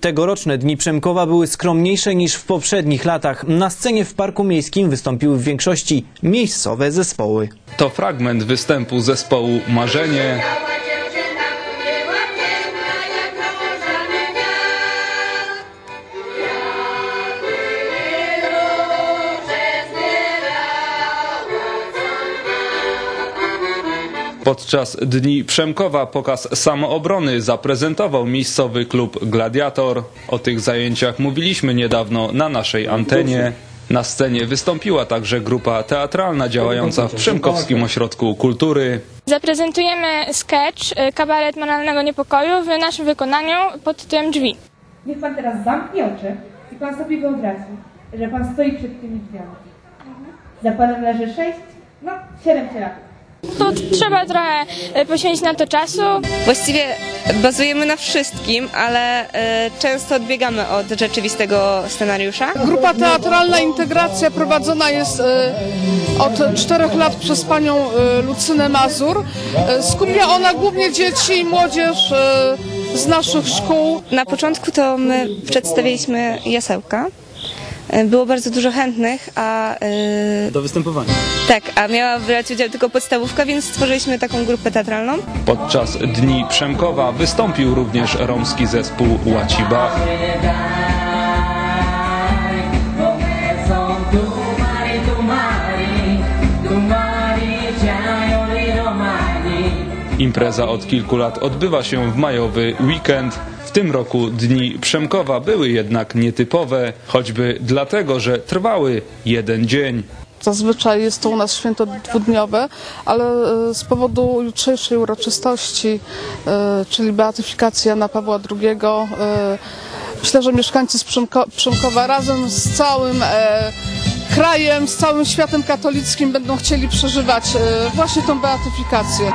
Tegoroczne Dni Przemkowa były skromniejsze niż w poprzednich latach. Na scenie w Parku Miejskim wystąpiły w większości miejscowe zespoły. To fragment występu zespołu Marzenie. Podczas Dni Przemkowa pokaz samoobrony zaprezentował miejscowy klub Gladiator. O tych zajęciach mówiliśmy niedawno na naszej antenie. Na scenie wystąpiła także grupa teatralna działająca w Przemkowskim Ośrodku Kultury. Zaprezentujemy sketch y, Kabaret Moralnego Niepokoju w naszym wykonaniu pod tytułem Drzwi. Niech pan teraz zamknie oczy i pan sobie wyobrazi, że pan stoi przed tymi drzwiami. Za panem leży sześć, no siedem cielaków. Tu trzeba trochę y, poświęcić na to czasu. Właściwie bazujemy na wszystkim, ale e, często odbiegamy od rzeczywistego scenariusza. Grupa teatralna Integracja prowadzona jest e, od czterech lat przez panią e, Lucynę Mazur. E, Skupia ona głównie dzieci i młodzież e, z naszych szkół. Na początku to my przedstawiliśmy jasełka. E, Było bardzo dużo chętnych, a e, do występowania. tak, a miała brać udział tylko podstawówka, więc stworzyliśmy taką grupę teatralną. Podczas Dni Przemkowa wystąpił również romski zespół Łaciba. Impreza od kilku lat odbywa się w majowy weekend. W tym roku Dni Przemkowa były jednak nietypowe, choćby dlatego, że trwały jeden dzień. Zazwyczaj jest to u nas święto dwudniowe, ale e, z powodu jutrzejszej uroczystości, e, czyli beatyfikacji Jana Pawła II, e, myślę, że mieszkańcy z Przemko- Przemkowa razem z całym krajem, z całym światem katolickim będą chcieli przeżywać właśnie tą beatyfikację.